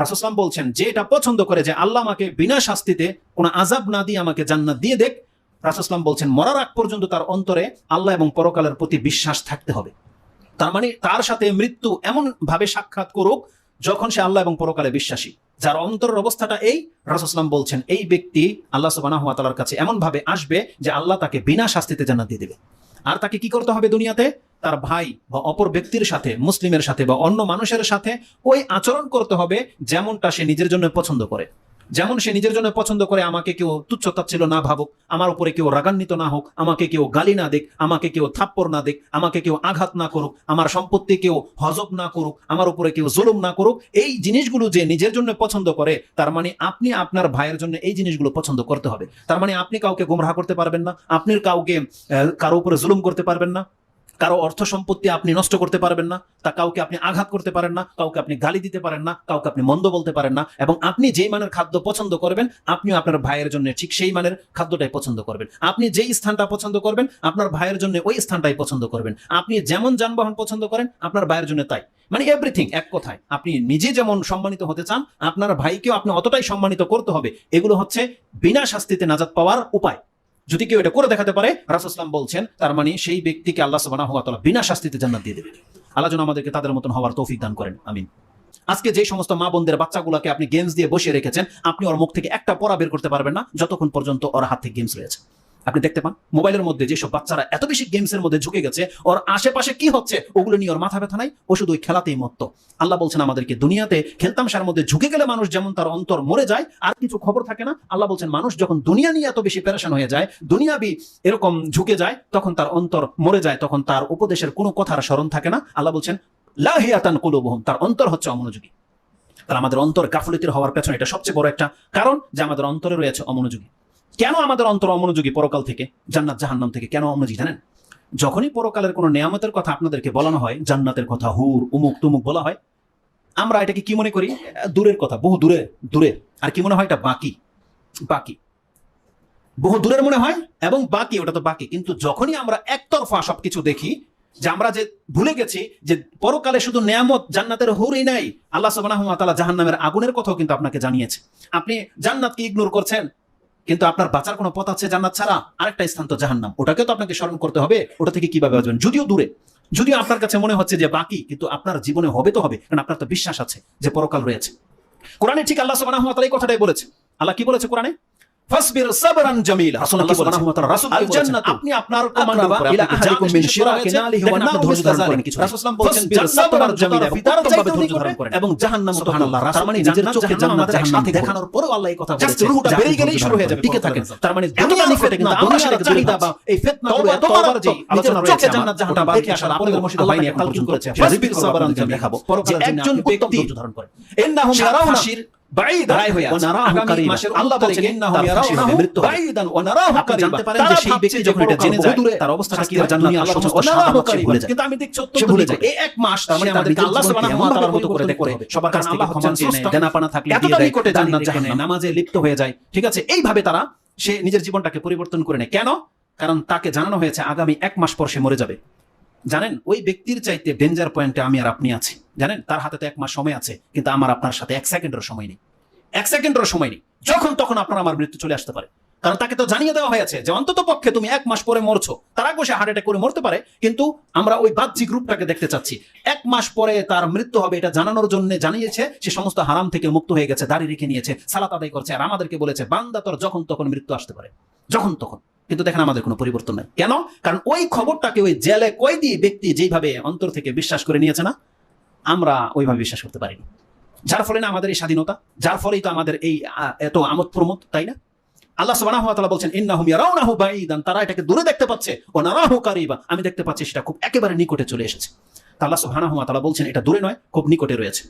রাসুসলাম বলছেন, যে এটা পছন্দ করে যে আল্লাহ আমাকে বিনা শাস্তিতে কোনো আজাব না দিয়ে আমাকে জান্নাত দিয়ে দেখ। রাসুসলাম বলছেন, মরার আগ পর্যন্ত তার অন্তরে আল্লাহ এবং পরকালের প্রতি বিশ্বাস থাকতে হবে। তার মানে তার সাথে মৃত্যু এমন ভাবে সাক্ষাৎ করুক যখন সে আল্লাহ এবং পরকালে বিশ্বাসী। যার অন্তরের অবস্থাটা এই রাসুসলাম বলছেন, এই ব্যক্তি আল্লাহ সুবাহ তালার কাছে এমন ভাবে আসবে যে আল্লাহ তাকে বিনা শাস্তিতে জান্নাত দিয়ে দেবে। আর তাকে কি করতে হবে দুনিয়াতে? তার ভাই বা অপর ব্যক্তির সাথে, মুসলিমের সাথে বা অন্য মানুষের সাথে ওই আচরণ করতে হবে যেমনটা সে নিজের জন্য পছন্দ করে। যেমন সে নিজের জন্য পছন্দ করে, আমাকে কেউ তুচ্ছ তাচ্ছিল্য না ভাবুক, আমার উপরে কেউ রাগান্বিত না হোক, আমাকে কেউ গালি না দিক, আমাকে কেউ থাপ্পড় না দিক, আমাকে কেউ আঘাত না করুক, আমার সম্পত্তি কেউ হজব না করুক, আমার উপরে কেউ জুলুম না করুক, এই জিনিসগুলো যে নিজের জন্য পছন্দ করে, তার মানে আপনি আপনার ভাইয়ের জন্য এই জিনিসগুলো পছন্দ করতে হবে। তার মানে আপনি কাউকে গোমরাহ করতে পারবেন না, আপনি কাউকে কারও উপরে জুলুম করতে পারবেন না। কারও অর্থ সম্পত্তি আপনি নষ্ট করতে পারবেন না, তা কাউকে আপনি আঘাত করতে পারেন না, কাউকে আপনি গালি দিতে পারেন না, কাউকে আপনি মন্দ বলতে পারেন না এবং আপনি যেই মানের খাদ্য পছন্দ করবেন, আপনিও আপনার ভাইয়ের জন্য ঠিক সেই মানের খাদ্যটাই পছন্দ করবেন। আপনি যেই স্থানটা পছন্দ করবেন, আপনার ভাইয়ের জন্য ওই স্থানটাই পছন্দ করবেন। আপনি যেমন যানবাহন পছন্দ করেন, আপনার ভাইয়ের জন্য তাই। মানে এভরিথিং এক কথায়। আপনি নিজে যেমন সম্মানিত হতে চান, আপনার ভাইকেও আপনি অতটাই সম্মানিত করতে হবে। এগুলো হচ্ছে বিনা শাস্তিতে নাজাত পাওয়ার উপায়। যদি কেউ এটা করে দেখাতে পারে রাসুসলাম বলছেন, তার মানে সেই ব্যক্তিকে আল্লাহ সুবাহ বিনা শাস্তিতে জান্নাত দিয়ে দেবে আল্লাহ যেন আমাদেরকে তাদের মতন হওয়ার তৌফিক দান করেন। আমিন। আজকে যে সমস্ত মা বোনদের বাচ্চাগুলোকে আপনি গেমস দিয়ে বসিয়ে রেখেছেন, আপনি ওর মুখ থেকে একটা পড়া বের করতে পারবেন না, যতক্ষণ পর্যন্ত ওর হাতে গেমস রয়েছে। আপনি দেখতে পান, মোবাইলের মধ্যে যেসব বাচ্চারা এত বেশি গেমসের মধ্যে ঝুঁকে গেছে, ওর আশেপাশে কি হচ্ছে, ওগুলো নিয়ে ওর মাথা ব্যথা নাই, ও শুধু ওই খেলাতেই মত্ত। আল্লাহ বলছেন, আমাদেরকে দুনিয়াতে খেলতামশার মধ্যে ঝুঁকে গেলে মানুষ যেমন তার অন্তর মরে যায়, আর কিছু খবর থাকে না, আল্লাহ বলছেন, মানুষ যখন দুনিয়া নিয়ে এত বেশি পেরেশান হয়ে যায় দুনিয়াবি এরকম ঝুঁকে যায়, তখন তার অন্তর মরে যায়, তখন তার উপদেশের কোনো কথার স্মরণ থাকে না। আল্লাহ বলছেন লাহিয়াতান কুলুবহুম তার অন্তর হচ্ছে অমনোযোগী। তার আমাদের অন্তর গাফলতির হওয়ার পেছনে এটা সবচেয়ে বড় একটা কারণ, যে আমাদের অন্তরে রয়েছে অমনোযোগী। কেন আমাদের অন্তর অমনোযোগী পরকাল থেকে, জান্নাত জাহান্নাম থেকে কেন অমনোযোগী, জানেন? যখনই পরকালের কোনো নিয়ামতের কথা আপনাদেরকে বলানো হয়, জান্নাতের কথা হুর, উমুক, তুমুক বলা হয়, আমরা এটাকে কি মনে করি? দূরের কথা, বহু দূরে দূরে। আর কি মনে হয়? এটা বাকি। বাকি। বহু দূরের মনে হয় এবং বাকি, ওটা তো বাকি। কিন্তু যখনই আমরা একতরফা সবকিছু দেখি, যে আমরা যে ভুলে গেছি, যে পরকালে শুধু নিয়ামত জান্নাতের হুরই নাই, আল্লাহ সুবহানাহু ওয়া তাআলা জাহান্নামের আগুনের কথাও কিন্তু আপনাকে জানিয়েছে। আপনি জান্নাতকে ইগনোর করছেন? কিন্তু আপনার বাঁচার কোনো পথ আছে জান্নাত ছাড়া? আরেকটা স্থান তো জাহান্নাম। ওটাকে তো আপনাকে স্মরণ করতে হবে। ওটা থেকে কীভাবে বাঁচবেন? যদিও দূরে। যদিও আপনার কাছে মনে হচ্ছে যে বাকি, কিন্তু আপনার জীবনে হবে তো হবে, কারণ আপনার তো বিশ্বাস আছে যে পরকাল রয়েছে। কোরআনে ঠিক আল্লাহ সুবহানাহু ওয়া তাআলা এই কথাটাই বলেছে। আল্লাহ কি বলেছে কোরআনে? ফাসবির সাবরান জামিলা। রাসূলুল্লাহ সাল্লাল্লাহু আলাইহি রাসূল আল জান্নাত আপনি আপনার কমান্ড উপরে ইলা আহাদিকুম মিন শিরাকি নালিহি ওয়া নাহু ধৈর্য ধারণ করেন কিছু। রাসূল সাল্লাল্লাহু আলাইহি ওয়াসাল্লাম সাবরান জামিলা এবং উত্তমভাবে ধৈর্য ধারণ করেন। এবং জাহান্নাম সুবহানাল্লাহ রাসূল মানে নিজের চোখে জান্নাত জাহান্নাম দেখানোর পরেও আল্লাহ এই কথা বলেছেন রুহটা বেরিয়ে গেলেই শুরু হয়ে যাবে। টিকে থাকেন তার মানে দুনিয়া নিকটে কিন্তু দুনিয়ার চাহিদা বা এই ফিতনা গুলো তোমার যে নিজের চোখে জান্নাত জাহান্নাম বাকি আসার আপনাদের মসজিদ বাইনি একটা করেছে ফাসবির সাবরান জামিলা দেখাবো পরকালের জন্য একজন ব্যক্তি ধৈর্য ধারণ করেন ইন্নাহুম ইয়ারাউনা আল্লাহ বলছেন জানতে পারেন যে সেই ব্যক্তি যখন এটা জেনে যায় তার অবস্থাটা কি হয় ভুলে যায় কিন্তু আমি দেখছি ভুলে যায় এই এক মাস তার মানে আমাদেরকে আল্লাহ সুবহানাহু ওয়া তাআলার মতো করে হবে সবার কাছে ক্ষমা চেয়ে থাকলে দিয়ে দেয় নিকটে জান্নাত জাহান্নাম নামাজে লিপ্ত হয়ে যায় ঠিক আছে এইভাবে তারা সে নিজের জীবনটাকে পরিবর্তন করে নেয় কেন কারণ তাকে জানানো হয়েছে আগামী এক মাস পর সে মরে যাবে জানেন ওই ব্যক্তির চাইতে ডেঞ্জার পয়েন্টে আমি আর আপনি আছি জানেন তার হাতে তো এক মাস সময় আছে কিন্তু আমার আপনার সাথে এক সেকেন্ডের সময় নেই এক সেকেন্ডের সময় নেই। যখন তখন আপনার আমার মৃত্যু চলে আসতে পারে। কারণ তাকে তো জানিয়ে দেওয়া হয়েছে যে অন্তত পক্ষে তুমি এক মাস পরে মরছো। তার আগে সে হার্ট অ্যাটাক করে মরতে পারে, কিন্তু আমরা ওই বাহ্যিক রূপটাকে দেখতে চাচ্ছি। এক মাস পরে তার মৃত্যু হবে এটা জানানোর জন্য জানিয়েছে, সে সমস্ত হারাম থেকে মুক্ত হয়ে গেছে, দাড়ি রেখে নিয়েছে, সালাত আদায় করছে, আর আমাদেরকে বলেছে, বান্দা তোর যখন তখন মৃত্যু আসতে পারে। যখন তখন। কিন্তু দেখেন আমাদের কোনো পরিবর্তন নাই। কেন? কারণ ওই খবরটাকে ওই জেলে কয়েদি ব্যক্তি যেইভাবে অন্তর থেকে বিশ্বাস করে নিয়েছে না, আমরা ওইভাবে বিশ্বাস করতে পারিনি। যার ফলে না আমাদের এই স্বাধীনতা, যার ফলেই তো আমাদের এই এত আমোদ প্রমোদ, তাই না? আল্লাহ সুবাহ তালা বলছেন, ইন্নাহুম ইয়ারাউনাহু বাঈদান তারা এটাকে দূরে দেখতে পাচ্ছে। ও নারাহু কারিবা আমি দেখতে পাচ্ছি সেটা খুব একেবারে নিকটে চলে এসেছে। আল্লাহ সুবহানাহু ওয়া তাআলা বলছেন, এটা দূরে নয়, খুব নিকটে রয়েছে।